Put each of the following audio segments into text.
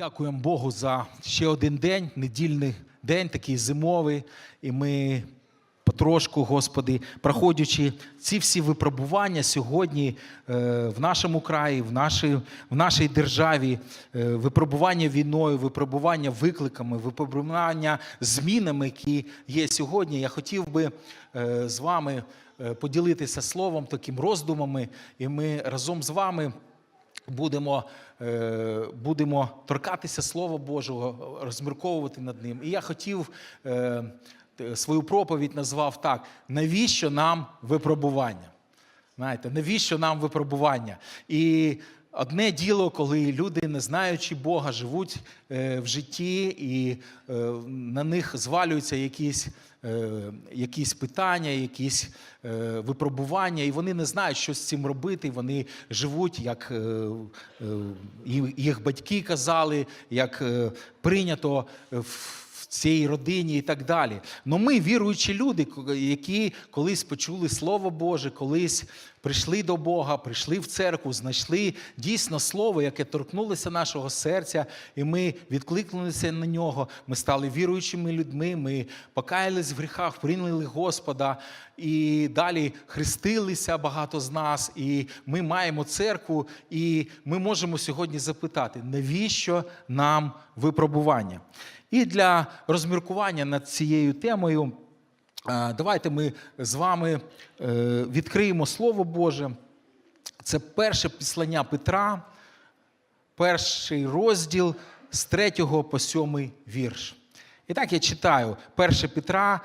Дякуємо Богу за ще один день, недільний день, такий зимовий. І ми потрошку, Господи, проходячи ці всі випробування сьогодні е, в нашому краї, в нашій, в нашій державі, е, випробування війною, випробування викликами, випробування змінами, які є сьогодні. Я хотів би е, з вами поділитися словом, таким роздумами, і ми разом з вами будемо, е, будемо торкатися Слова Божого, розмірковувати над ним. І я хотів е, свою проповідь назвав так: навіщо нам випробування? Знаєте, навіщо нам випробування? І одне діло, коли люди, не знаючи Бога, живуть е, в житті, і на них звалюються якісь, якісь питання, якісь е, випробування, і вони не знають, що з цим робити. Вони живуть, як е, е, їх батьки казали, як е, прийнято в в цій родині і так далі. Но ми віруючі люди, які колись почули Слово Боже, колись прийшли до Бога, прийшли в церкву, знайшли дійсно слово, яке торкнулося нашого серця, і ми відкликнулися на нього. Ми стали віруючими людьми, ми покаялись в гріхах, прийняли Господа і далі хрестилися багато з нас. І ми маємо церкву, і ми можемо сьогодні запитати, навіщо нам випробування? І для розміркування над цією темою, давайте ми з вами е, відкриємо Слово Боже. Це перше післання Петра, перший розділ з 3 по 7 вірш. І так я читаю 1 Петра,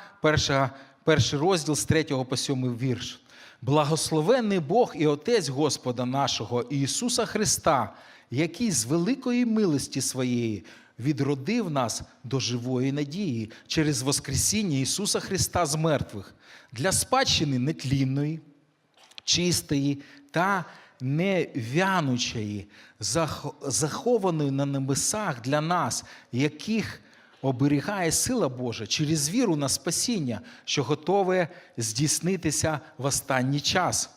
перший розділ з 3 по 7 вірш. Благословенний Бог і Отець Господа нашого Ісуса Христа, який з великої милості своєї відродив нас до живої надії через Воскресіння Ісуса Христа з мертвих для спадщини нетлінної, чистої та невянучої, зах- захованої на небесах для нас, яких оберігає сила Божа через віру на спасіння, що готове здійснитися в останній час.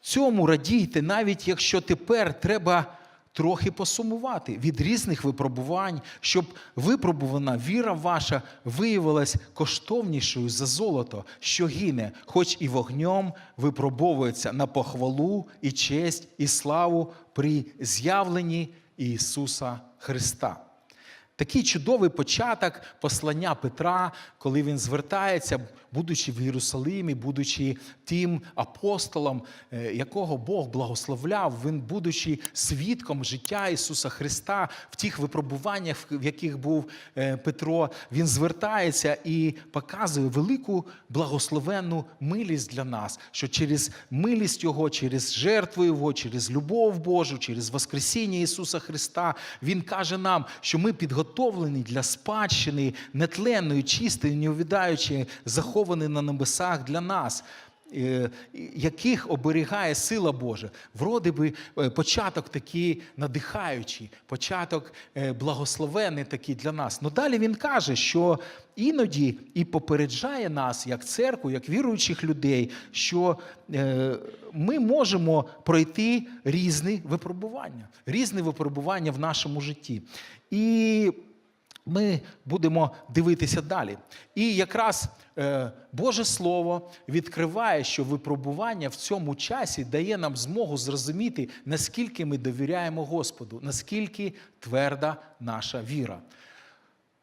Цьому радійте, навіть якщо тепер треба трохи посумувати від різних випробувань, щоб випробувана віра ваша виявилась коштовнішою за золото, що гине, хоч і вогнем випробовується на похвалу і честь і славу при з'явленні Ісуса Христа. Такий чудовий початок послання Петра, коли він звертається, будучи в Єрусалимі, будучи тим апостолом, е, якого Бог благословляв, він, будучи свідком життя Ісуса Христа в тих випробуваннях, в яких був е, Петро, він звертається і показує велику благословенну милість для нас, що через милість Його, через жертву Його, через любов Божу, через Воскресіння Ісуса Христа, Він каже нам, що ми підготовлені для спадщини нетленної, чистої, неувідаючої, захованої на небесах для нас. е, Яких оберігає сила Божа, вроде би е, початок такий надихаючий, початок е, благословений такий для нас. Ну далі він каже, що іноді і попереджає нас, як церкву, як віруючих людей, що ми можемо пройти різні випробування, різні випробування в нашому житті. І ми будемо дивитися далі. І якраз е, Боже Слово відкриває, що випробування в цьому часі дає нам змогу зрозуміти, наскільки ми довіряємо Господу, наскільки тверда наша віра.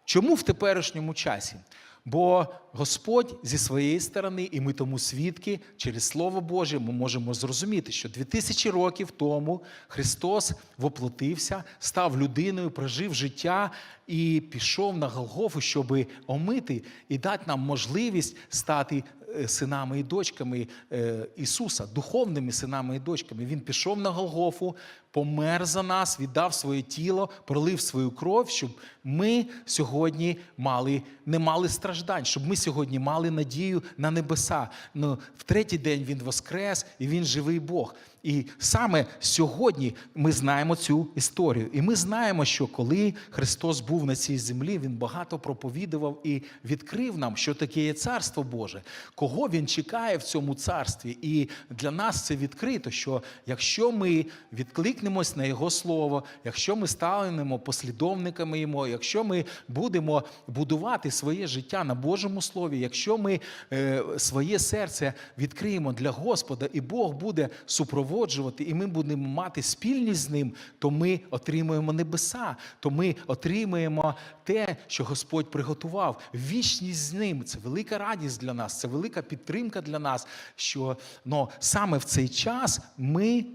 Чому в теперішньому часі? Бо Господь зі своєї сторони, і ми тому свідки, через Слово Боже, ми можемо зрозуміти, що 2000 років тому Христос воплотився, став людиною, прожив життя і пішов на Голгофу, щоб омити і дати нам можливість стати е, синами і дочками е, Ісуса, духовними синами і дочками. Він пішов на Голгофу, помер за нас, віддав своє тіло, пролив свою кров, щоб ми сьогодні мали, не мали страждань, щоб ми сьогодні мали надію на небеса. Ну, в третій день Він воскрес і Він живий Бог. І саме сьогодні ми знаємо цю історію. І ми знаємо, що коли Христос був на цій землі, Він багато проповідував і відкрив нам, що таке є Царство Боже, кого Він чекає в цьому царстві. І для нас це відкрито, що якщо ми відкликнемо відкликнемось на Його Слово, якщо ми станемо послідовниками Його, якщо ми будемо будувати своє життя на Божому Слові, якщо ми е, своє серце відкриємо для Господа, і Бог буде супроводжувати, і ми будемо мати спільність з ним, то ми отримуємо небеса, то ми отримуємо те, що Господь приготував. Вічність з ним це велика радість для нас, це велика підтримка для нас. Що ну, саме в цей час ми,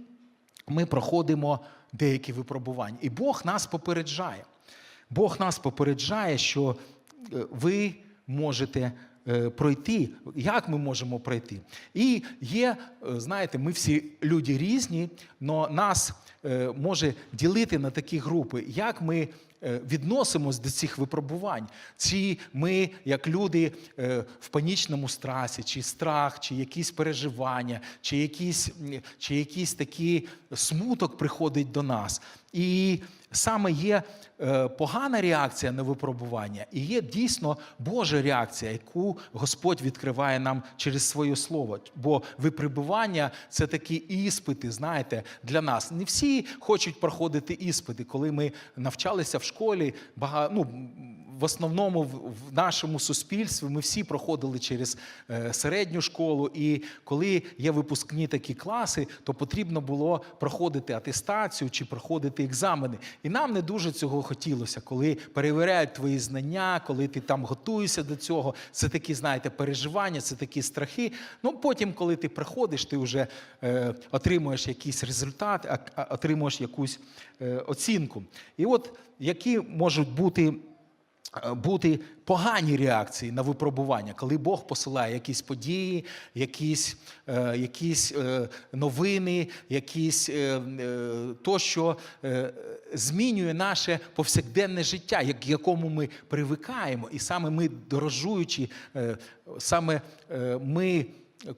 ми проходимо деякі випробування. І Бог нас попереджає. Бог нас попереджає, що е, ви можете пройти. Як ми можемо пройти? І є, е, знаєте, ми всі люди різні, але нас е, може ділити на такі групи, як ми. е, Відносимось до цих випробувань. Чи ми, як люди е, в панічному страсі, чи страх, чи якісь переживання, чи якісь, чи якийсь такий смуток приходить до нас. І саме є е, погана реакція на випробування, і є дійсно Божа реакція, яку Господь відкриває нам через своє слово. Бо випробування це такі іспити, знаєте, для нас. Не всі хочуть проходити іспити, коли ми навчалися в школі, багато ну, в основному в нашому суспільстві ми всі проходили через е, середню школу, і коли є випускні такі класи, то потрібно було проходити атестацію чи проходити екзамени. І нам не дуже цього хотілося, коли перевіряють твої знання, коли ти там готуєшся до цього. Це такі, знаєте, переживання, це такі страхи. Ну потім, коли ти приходиш, ти вже е, отримуєш якийсь результат, а- отримуєш якусь е, оцінку. І от які можуть бути бути погані реакції на випробування, коли Бог посилає якісь події, якісь, е, якісь е, новини, якісь е, е, то, що е, змінює наше повсякденне життя, як якому ми привикаємо, і саме ми дорожуючи, е, саме е, ми.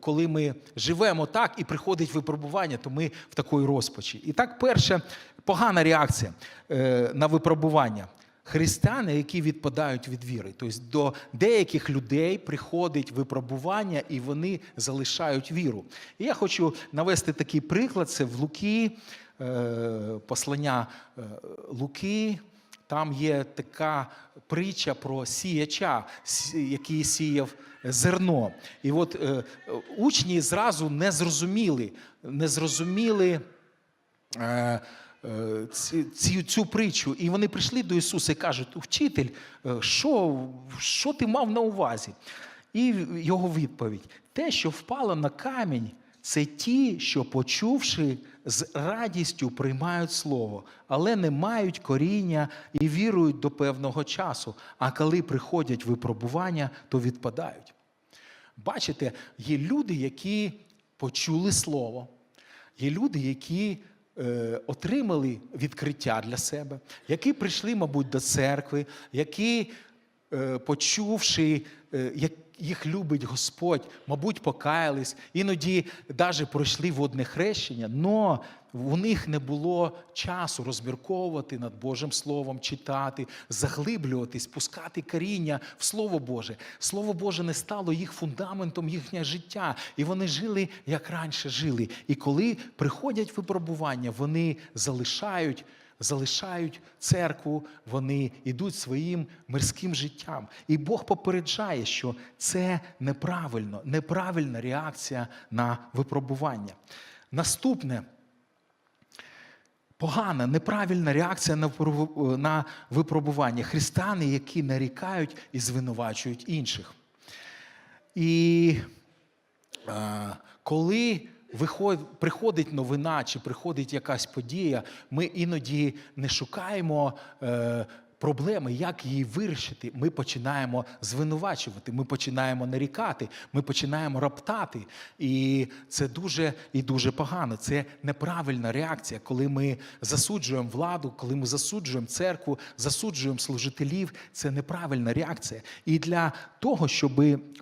Коли ми живемо так і приходить випробування, то ми в такої розпачі. І так, перше, погана реакція е, на випробування. Християни, які відпадають від віри. Тобто до деяких людей приходить випробування, і вони залишають віру. І я хочу навести такий приклад: це в Луки, е, послання е, Луки. Там є така притча про сіяча, який сіяв зерно. І от е, учні зразу не зрозуміли, не зрозуміли е, ці- цю притчу. І вони прийшли до Ісуса і кажуть: вчитель, е, що, що ти мав на увазі? І його відповідь: те, що впало на камінь, це ті, що, почувши, з радістю приймають слово, але не мають коріння і вірують до певного часу. А коли приходять випробування, то відпадають. Бачите, є люди, які почули слово, є люди, які отримали відкриття для себе, які прийшли, мабуть, до церкви, які, е, почувши, е, як їх любить Господь, мабуть, покаялись, іноді навіть пройшли водне хрещення, но у них не було часу розмірковувати над Божим Словом, читати, заглиблюватись, пускати коріння в Слово Боже. Слово Боже не стало їх фундаментом їхнього життя. І вони жили, як раніше жили. І коли приходять випробування, вони залишають. Залишають церкву, вони йдуть своїм мирським життям. І Бог попереджає, що це неправильно, неправильна реакція на випробування. Наступне погана, неправильна реакція на випробування. Християни, які нарікають і звинувачують інших. І е, коли приходить новина чи приходить якась подія, ми іноді не шукаємо. Проблеми, як її вирішити, ми починаємо звинувачувати, ми починаємо нарікати, ми починаємо роптати. І це дуже і дуже погано. Це неправильна реакція, коли ми засуджуємо владу, коли ми засуджуємо церкву, засуджуємо служителів. Це неправильна реакція. І для того, щоб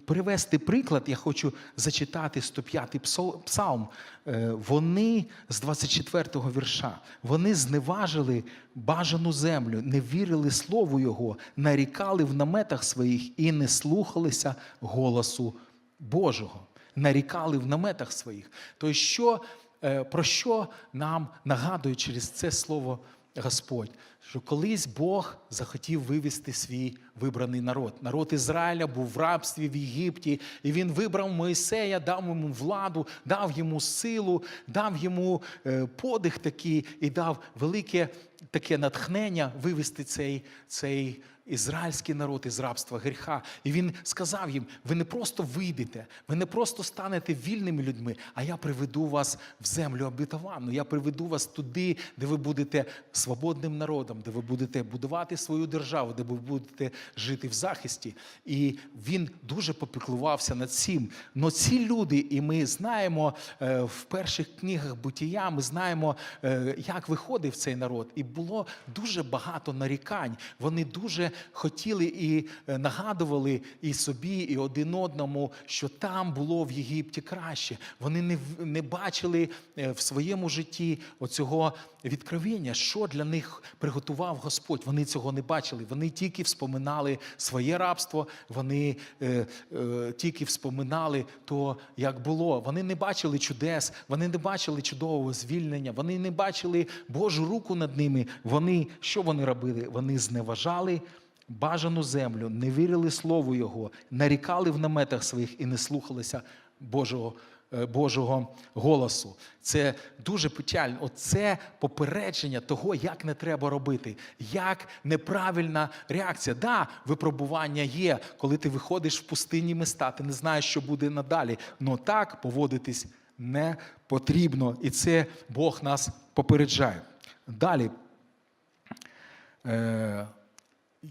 привести приклад, я хочу зачитати 105-й псалм. Е, Вони з 24-го вірша, вони зневажили бажану землю, не вірили слову Його, нарікали в наметах своїх і не слухалися голосу Божого. Нарікали в наметах своїх. То що е, про що нам нагадує через це слово Господь? Що колись Бог захотів вивести свій вибраний народ. Народ Ізраїля був в рабстві в Єгипті, і він вибрав Моїсея, дав йому владу, дав йому силу, дав йому е, подих такий і дав велике таке натхнення вивести цей, цей ізраїльський народ із рабства гріха. І він сказав їм: ви не просто вийдете, ви не просто станете вільними людьми, а я приведу вас в землю обітовану. Я приведу вас туди, де ви будете свободним народом, де ви будете будувати свою державу, де ви будете жити в захисті. І він дуже попіклувався над цим. Но ці люди, і ми знаємо е, в перших книгах буття, ми знаємо, е, як виходив цей народ. І було дуже багато нарікань. Вони дуже хотіли і е, нагадували і собі, і один одному, що там було в Єгипті краще. Вони не, не бачили е, в своєму житті оцього відкровення, що для них приготував Господь. Вони цього не бачили. Вони тільки вспоминали своє рабство, вони е, е, тільки вспоминали то, як було. Вони не бачили чудес, вони не бачили чудового звільнення, вони не бачили Божу руку над ними. Вони що вони робили? Вони зневажали. Бажану землю, не вірили слову Його, нарікали в наметах своїх і не слухалися Божого, е, Божого голосу. Це дуже печально. Оце попередження того, як не треба робити, як неправильна реакція. Да, випробування є, коли ти виходиш в пустинні міста, ти не знаєш, що буде надалі. Но так поводитись не потрібно. І це Бог нас попереджає. Далі.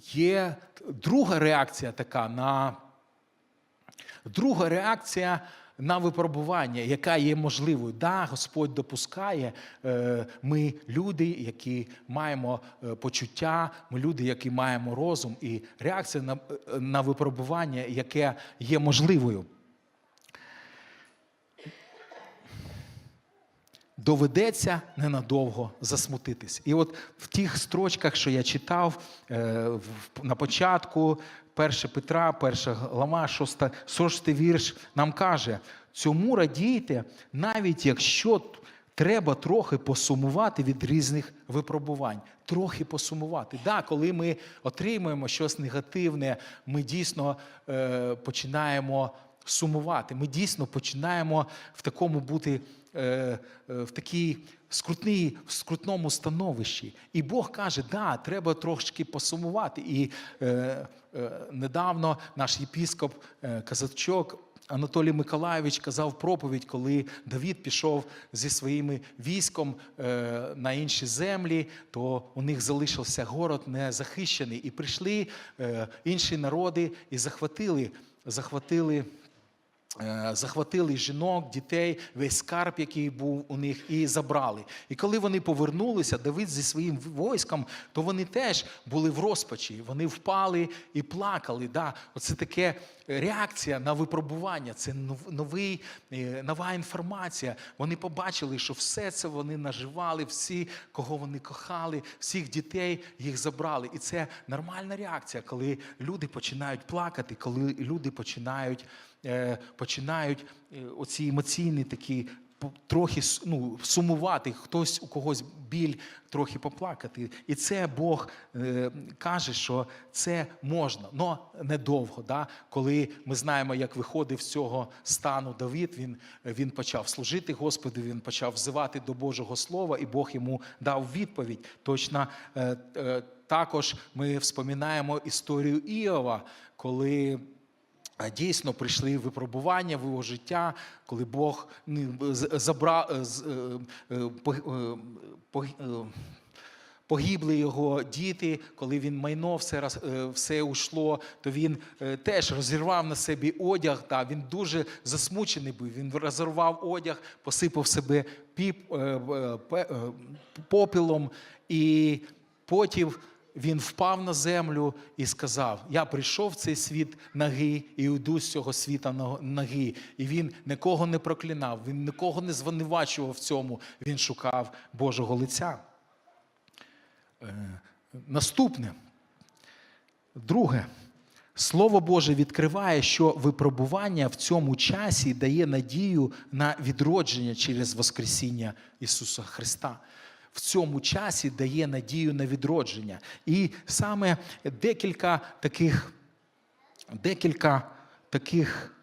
Є друга реакція така на друга реакція на випробування, яка є можливою. Да, Господь допускає. е, Ми люди, які маємо е, почуття, ми люди, які маємо розум, і реакція на, е, на випробування, яке є можливою. Доведеться ненадовго засмутитись. І от в тих строчках, що я читав е, на початку, 1 Петра, 1 глава, 6, 6 вірш, нам каже: цьому радійте, навіть якщо треба трохи посумувати від різних випробувань. Трохи посумувати. Да, коли ми отримуємо щось негативне, ми дійсно е, починаємо сумувати. Ми дійсно починаємо в такому бути в такій скрутній, в скрутному становищі. І Бог каже, да, треба трошки посумувати. І е, е, недавно наш єпіскоп е, Казачок. Анатолій Миколайович казав проповідь, коли Давід пішов зі своїм військом е, на інші землі, то у них залишився город незахищений. І прийшли е, інші народи і захватили, захватили Е, Захватили жінок, дітей, весь скарб, який був у них, і забрали. І коли вони повернулися, Давид зі своїм військом, то вони теж були в розпачі. Вони впали і плакали. Да? Оце таке реакція на випробування. Це новий, е, нова інформація. Вони побачили, що все це вони наживали, всі, кого вони кохали, всіх дітей їх забрали. І це нормальна реакція, коли люди починають плакати, коли люди починають е, починають е, оці емоційні такі трохи ну, сумувати, хтось у когось біль трохи поплакати. І це Бог е, каже, що це можна, але недовго. Да? Коли ми знаємо, як виходив з цього стану Давид, він, він почав служити Господу, він почав взивати до Божого Слова, і Бог йому дав відповідь. Точно е, е, також ми вспоминаємо історію Іова, коли. Дійсно прийшли випробування в його життя, коли Бог забрав е, е, е, по- погибли його діти, коли він майно все все ушло, то він теж розірвав на собі одяг. Та він дуже засмучений був. Він розірвав одяг, посипав себе піп, попілом і потім. Він впав на землю і сказав: Я прийшов в цей світ наги і йду з цього світа наги. І він нікого не проклинав, він нікого не звинувачував в цьому. Він шукав Божого лиця. Е, Наступне. Друге, Слово Боже відкриває, що випробування в цьому часі дає надію на відродження через Воскресіння Ісуса Христа. В цьому часі дає надію на відродження. І саме декілька таких, декілька таких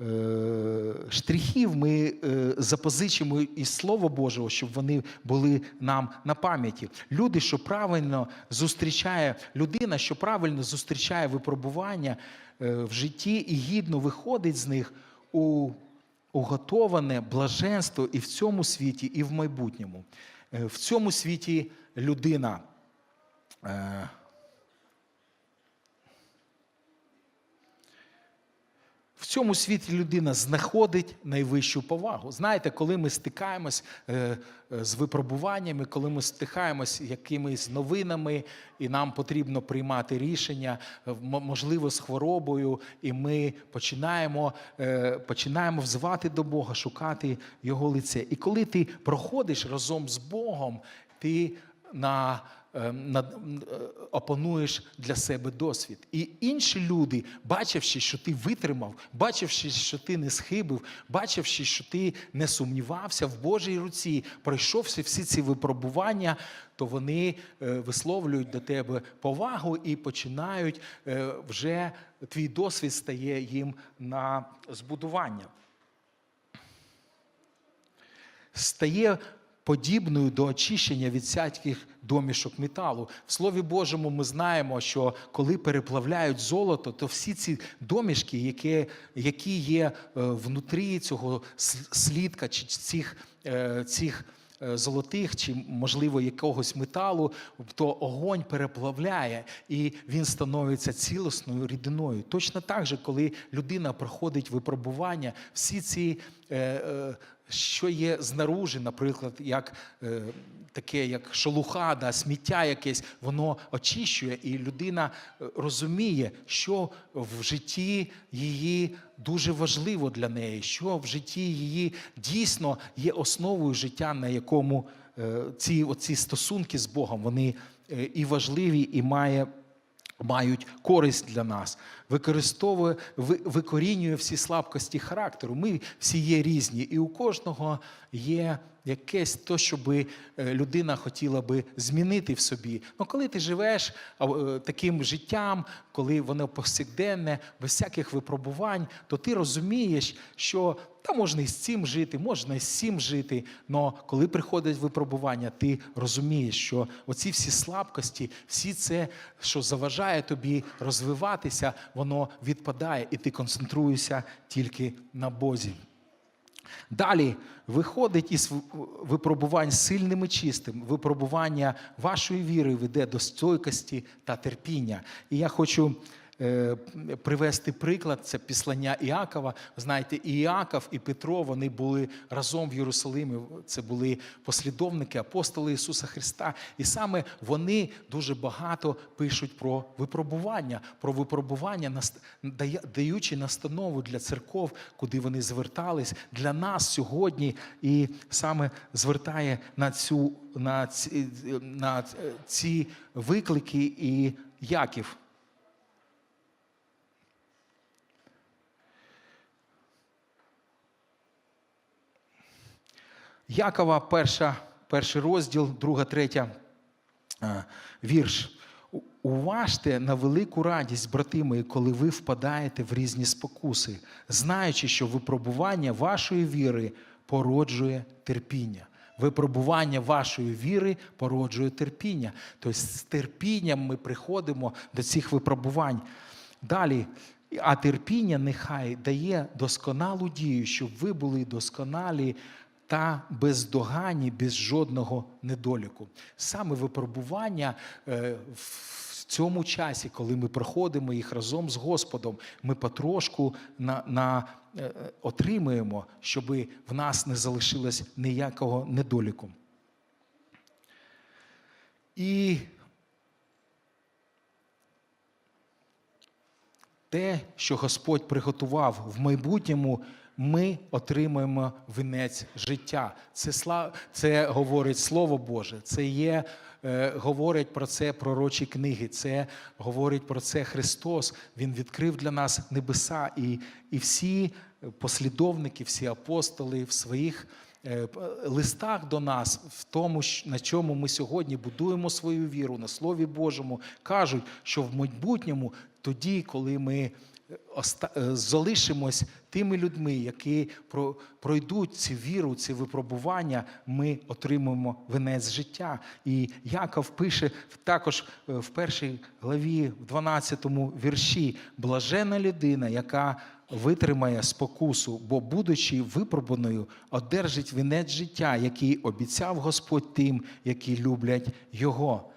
е, штрихів ми е, запозичимо із Слова Божого, щоб вони були нам на пам'яті. Люди, що правильно зустрічає, людина, що правильно зустрічає випробування е, в житті і гідно виходить з них у уготоване блаженство і в цьому світі, і в майбутньому. Е, В цьому світі людина. В цьому світі людина знаходить найвищу повагу. Знаєте, коли ми стикаємось е, е, з випробуваннями, коли ми стикаємось якимись новинами, і нам потрібно приймати рішення, е, можливо, з хворобою, і ми починаємо, починаємо взивати до Бога, шукати Його лице. І коли ти проходиш разом з Богом, ти на, опануєш для себе досвід. І інші люди, бачивши, що ти витримав, бачивши, що ти не схибив, бачивши, що ти не сумнівався в Божій руці, пройшовши всі ці випробування, то вони е, висловлюють до тебе повагу і починають е, вже твій досвід стає їм на збудування стає подібною до очищення від всяких домішок металу. В Слові Божому ми знаємо, що коли переплавляють золото, то всі ці домішки, які, які є е, внутрі цього слідка чи цих, е, цих е, золотих чи, можливо, якогось металу, то огонь переплавляє і він становиться цілісною рідиною. Точно так же, коли людина проходить випробування, всі ці, що є знаружи, наприклад, як е, таке, як шелуха, да, сміття якесь, воно очищує, і людина е, розуміє, що в житті її дуже важливо для неї, що в житті її дійсно є основою життя, на якому е, ці оці стосунки з Богом вони е, і важливі, і має. Мають користь для нас, використовує, ви- викорінює всі слабкості характеру. Ми всі є різні, і у кожного є якесь то, що би е, людина хотіла би змінити в собі. Ну, коли ти живеш е, таким життям, коли воно повсякденне, без всяких випробувань, то ти розумієш, що та можна і з цим жити, можна і з цим жити. але коли приходить випробування, ти розумієш, що оці всі слабкості, всі це, що заважає тобі розвиватися, воно відпадає, і ти концентруєшся тільки на Бозі. Далі виходить із випробувань сильним і чистим. Випробування вашої віри веде до стойкості та терпіння. І я хочу привести приклад: це післання Іакова. Знаєте, і Іаков, і Петро вони були разом в Єрусалимі. Це були послідовники, апостоли Ісуса Христа. І саме вони дуже багато пишуть про випробування, про випробування, даючи настанову для церков, куди вони звертались, для нас сьогодні, і саме звертає на цю на ці, на ці виклики і Яків. Якова, перша, перший розділ, друга, третя е, вірш. Уважте на велику радість, брати мої, коли ви впадаєте в різні спокуси, знаючи, що випробування вашої віри породжує терпіння. Випробування вашої віри породжує терпіння. Тобто з терпінням ми приходимо до цих випробувань. Далі, а терпіння нехай дає досконалу дію, щоб ви були досконалі та бездоганні, без жодного недоліку. Саме випробування е, в цьому часі, коли ми проходимо їх разом з Господом, ми потрошку на, на, е, отримуємо, щоб в нас не залишилось ніякого недоліку. І те, що Господь приготував в майбутньому, ми отримуємо вінець життя. Це, сла... це говорить Слово Боже, це є, е, говорять про це пророчі книги, це говорить про це Христос. Він відкрив для нас небеса, і, і всі послідовники, всі апостоли в своїх е, листах до нас, в тому, на чому ми сьогодні будуємо свою віру, на Слові Божому, кажуть, що в майбутньому, тоді, коли ми залишимось тими людьми, які пройдуть цю віру, ці випробування, ми отримаємо венець життя. І Яков пише також е, в першій главі, в 12 вірші: блажена людина, яка витримає спокусу, бо, будучи випробаною, одержить вінець життя, який обіцяв Господь тим, які люблять Його.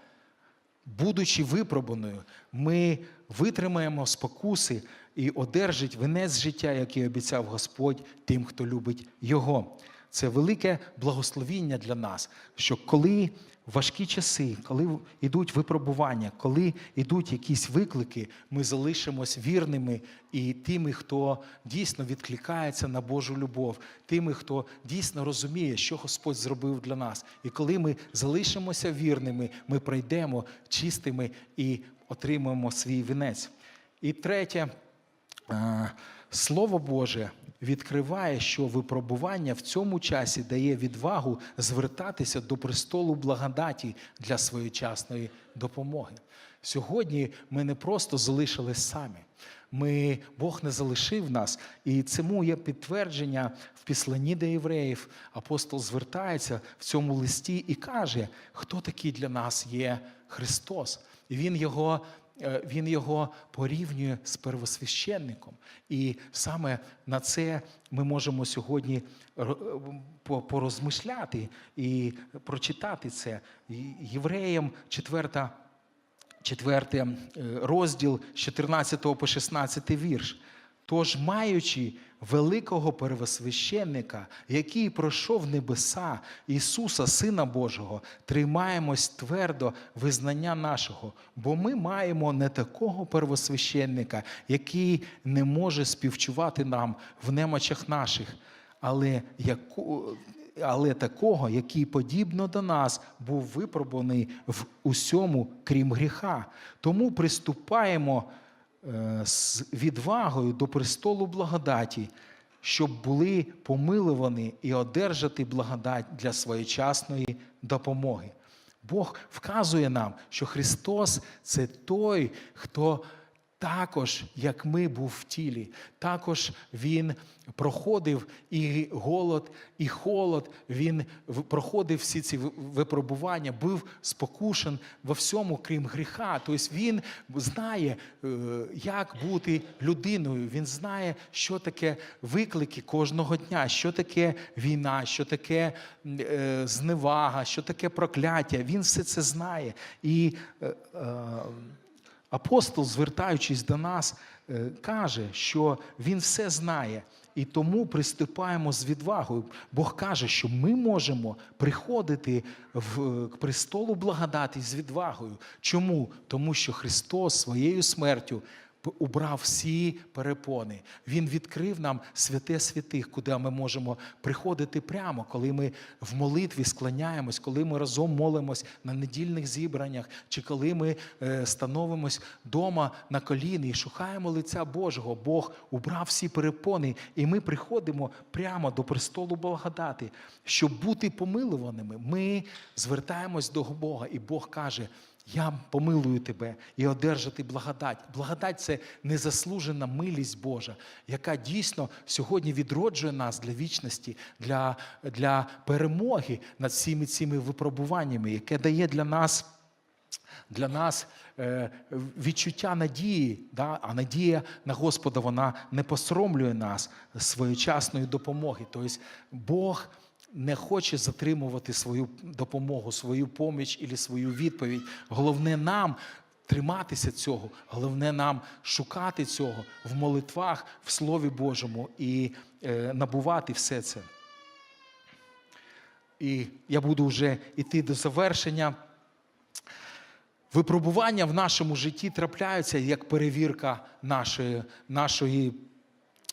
Будучи випробаною, ми витримаємо спокуси і одержить венець життя, який обіцяв Господь тим, хто любить Його. Це велике благословіння для нас, що коли важкі часи, коли йдуть випробування, коли йдуть якісь виклики, ми залишимось вірними і тими, хто дійсно відкликається на Божу любов, тими, хто дійсно розуміє, що Господь зробив для нас. І коли ми залишимося вірними, ми пройдемо чистими і отримаємо свій вінець. І третє, е, Слово Боже відкриває, що випробування в цьому часі дає відвагу звертатися до престолу благодаті для своєчасної допомоги. Сьогодні ми не просто залишились самі. Ми, Бог не залишив нас, і цьому є підтвердження в післанні до євреїв. Апостол звертається в цьому листі і каже, хто такий для нас є Христос. Він його е, він його порівнює з первосвященником. І саме на це ми можемо сьогодні ро- порозмишляти і прочитати це. Євреям 4, 4 розділ з 14 по 16 вірш. Тож, маючи великого первосвященника, який пройшов небеса Ісуса, Сина Божого, тримаємось твердо визнання нашого, бо ми маємо не такого первосвященника, який не може співчувати нам в немочах наших, але яку, але такого, який подібно до нас був випробуваний в усьому, крім гріха. Тому приступаємо з відвагою до престолу благодаті, щоб були помилувані і одержати благодать для своєчасної допомоги. Бог вказує нам, що Христос це той, хто також, як ми був в тілі, також Він проходив і голод, і холод, Він проходив всі ці випробування, був спокушен во всьому, крім гріха. Тобто Він знає, е, як бути людиною. Він знає, що таке виклики кожного дня, що таке війна, що таке е, зневага, що таке прокляття. Він все це знає. І е, Апостол, звертаючись до нас, е, каже, що він все знає, і тому приступаємо з відвагою. Бог каже, що ми можемо приходити в, к престолу благодаті з відвагою. Чому? Тому що Христос своєю смертю убрав всі перепони. Він відкрив нам святе святих, куди ми можемо приходити прямо, коли ми в молитві склоняємось, коли ми разом молимось на недільних зібраннях, чи коли ми е, становимось вдома на коліни і шукаємо лиця Божого. Бог убрав всі перепони, і ми приходимо прямо до престолу благодати, щоб бути помилуваними. Ми звертаємось до Бога, і Бог каже. Я помилую тебе і одержати благодать. Благодать це незаслужена милість Божа, яка дійсно сьогодні відроджує нас для вічності, для, для перемоги над всіми цими випробуваннями, яке дає для нас. Для нас е, відчуття надії, да? а надія на Господа вона не посоромлює нас своєчасної допомоги. Тобто Бог не хоче затримувати свою допомогу, свою поміч і свою відповідь. Головне нам триматися цього, головне нам шукати цього в молитвах, в Слові Божому і е, набувати все це. І я буду вже йти до завершення. Випробування в нашому житті трапляються як перевірка нашої, нашої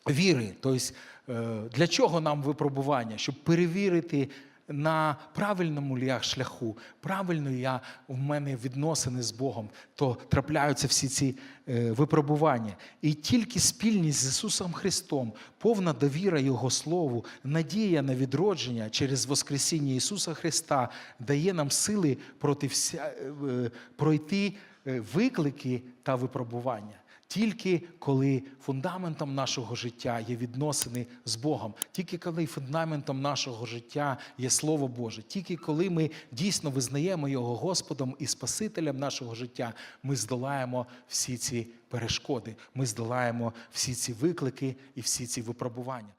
віри. Тобто, е, для чого нам випробування? Щоб перевірити. На правильному ли я шляху, правильно я в мене відносини з Богом, то трапляються всі ці е, випробування. І тільки спільність з Ісусом Христом, повна довіра Його Слову, надія на відродження через Воскресіння Ісуса Христа дає нам сили проти вся, е, пройти е, виклики та випробування. Тільки коли фундаментом нашого життя є відносини з Богом, тільки коли фундаментом нашого життя є Слово Боже, тільки коли ми дійсно визнаємо Його Господом і Спасителем нашого життя, ми здолаємо всі ці перешкоди, ми здолаємо всі ці виклики і всі ці випробування.